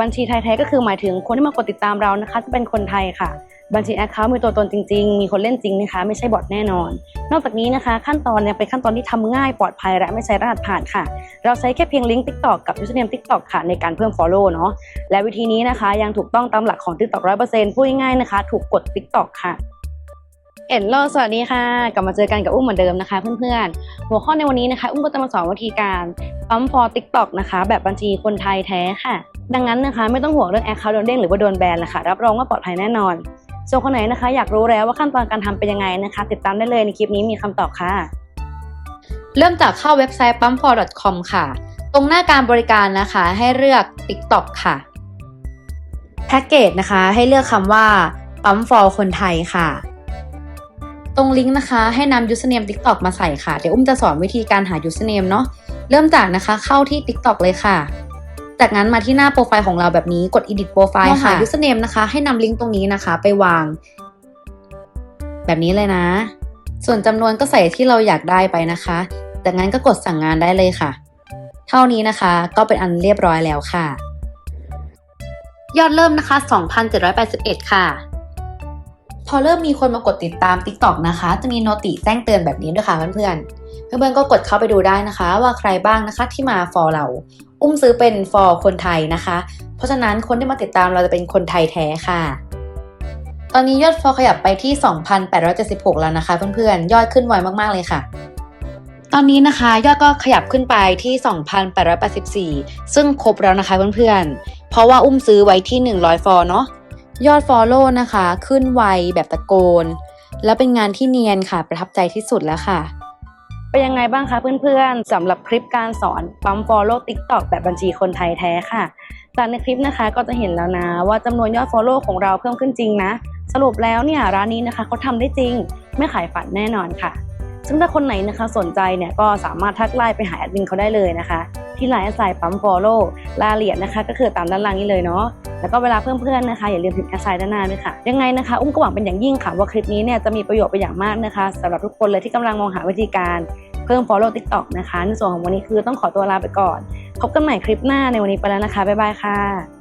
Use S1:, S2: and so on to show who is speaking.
S1: บัญชีไทยแท้ก็คือหมายถึงคนที่มากดติดตามเรานะคะ จะเป็นคนไทยค่ะ บัญชีแอคเคาท์มีตัวตนจริง ๆ มีคนเล่นจริงนะคะ ไม่ใช่บอทแน่นอน นอกจากนี้นะคะ ขั้นตอนเนี่ยเป็นขั้นตอนที่ทำง่ายปลอดภัยและไม่ใช้รหัสผ่านค่ะ เราใช้แค่เพียงลิงก์ TikTok กับ username TikTok ค่ะ ในการเพิ่ม follow เนาะและวิธีนี้นะคะยังถูกต้องตามหลักของ TikTok 100%พูดง่ายๆนะคะ ถูกกด TikTok ค่ะเอ็นโลสวัสดีค่ะ กลับมาเจอกันกับอุ้มเหมือนเดิมนะคะเพื่อนๆ หัวข้อในวันนี้นะคะ อุ้มก็จะมาสอนวิธีการปั๊ม for TikTok นะคะ แบบบัญชีคนไทยแท้ค่ะ ดังนั้นนะคะไม่ต้องห่วงเรื่องแอคเคาท์โดนเด้งหรือว่าโดนแบนเลยค่ะรับรองว่าปลอดภัยแน่นอน ส่วนคนไหนนะคะ อยากรู้แล้วว่าขั้นตอนการทำเป็นยังไงนะคะ ติดตามได้เลยในคลิปนี้มีคำตอบค่ะ
S2: เริ่มจากเข้าเว็บไซต์ pump4.com ค่ะ ตรงหน้าการบริการนะคะ ให้เลือก TikTok ค่ะแพ็กเกจนะคะให้เลือกคำว่าปั๊ม for คนไทยค่ะ ตรงลิงก์นะคะ ให้นำ username TikTok มาใส่ค่ะ เดี๋ยวอุ้มจะสอนวิธีการหา username เนาะเริ่มจากนะคะเข้าที่ TikTok เลยค่ะ จากนั้นมาที่หน้าโปรไฟล์ของเราแบบนี้กด edit profile ค่ะ username นะคะ ให้นำลิงก์ตรงนี้นะคะ ไปวาง แบบนี้เลยนะ ส่วนจำนวนก็ใส่ที่เราอยากได้ไปนะคะ จากนั้นก็กดสั่งงานได้เลยค่ะ เท่านี้นะคะ ก็เป็นอันเรียบร้อยแล้วค่ะ ยอดเริ่มนะคะ 2,781 ค่ะ พอเริ่มมีคนมากดติดตาม TikTok นะคะ จะมีโนติแจ้งเตือนแบบนี้ด้วยค่ะเพื่อนๆ เพื่อนๆก็กดเข้าไปดูได้นะคะ ว่าใครบ้างนะคะที่มา for เรา อุ้มซื้อเป็น for คนไทยนะคะ เพราะฉะนั้นคนที่มาติดตามเราจะเป็นคนไทยแท้ค่ะ ตอนนี้ยอด for ขยับไปที่ 2,876 แล้วนะคะ เพื่อนๆ ยอดขึ้นไวมากๆเลยค่ะ ตอนนี้นะคะยอดก็ขยับขึ้นไปที่ 2,884 ซึ่งครบแล้วนะคะเพื่อนๆ เพราะว่าอุ้มซื้อไว้ที่ 100 ฟอเนาะ ยอด follow นะคะ ขึ้นไวแบบตะโกน แล้วเป็นงานที่เนียนค่ะ ประทับใจที่สุดแล้วค่ะ
S1: เป็นยังไงบ้างคะเพื่อนๆสำหรับคลิปการสอนปั๊ม follow TikTok แบบบัญชีคนไทยแท้ค่ะ จากในคลิปนะคะก็จะเห็นแล้วนะ ว่าจำนวนยอด follow ของเราเพิ่มขึ้นจริงนะ สรุปแล้วเนี่ยร้านนี้นะคะเขาทำได้จริง ไม่ขายฝันแน่นอนค่ะ ซึ่งถ้าคนไหนนะคะสนใจเนี่ยก็สามารถทักไลน์ไปหาแอดมินเขาได้เลยนะคะ ที่ไลน์แอดไซปั๊ม follow รายละเอียดนะคะ ก็คือตามด้านล่างนี้เลยเนาะแล้วก็เวลาเพื่อนๆนะคะ อย่าลืมพิมพ์แอดไซน์ด้านหน้าด้วยค่ะ ยังไงนะคะ อุ้มก็หวังเป็นอย่างยิ่งค่ะ ว่าคลิปนี้เนี่ยจะมีประโยชน์ไปอย่างมากนะคะสำหรับทุกคนเลยที่กำลังมองหาวิธีการเพิ่ม follow TikTok นะคะ ในส่วนของวันนี้คือต้องขอตัวลาไปก่อน พบกันใหม่คลิปหน้าในวันนี้ไปแล้วนะคะบ๊ายบายค่ะ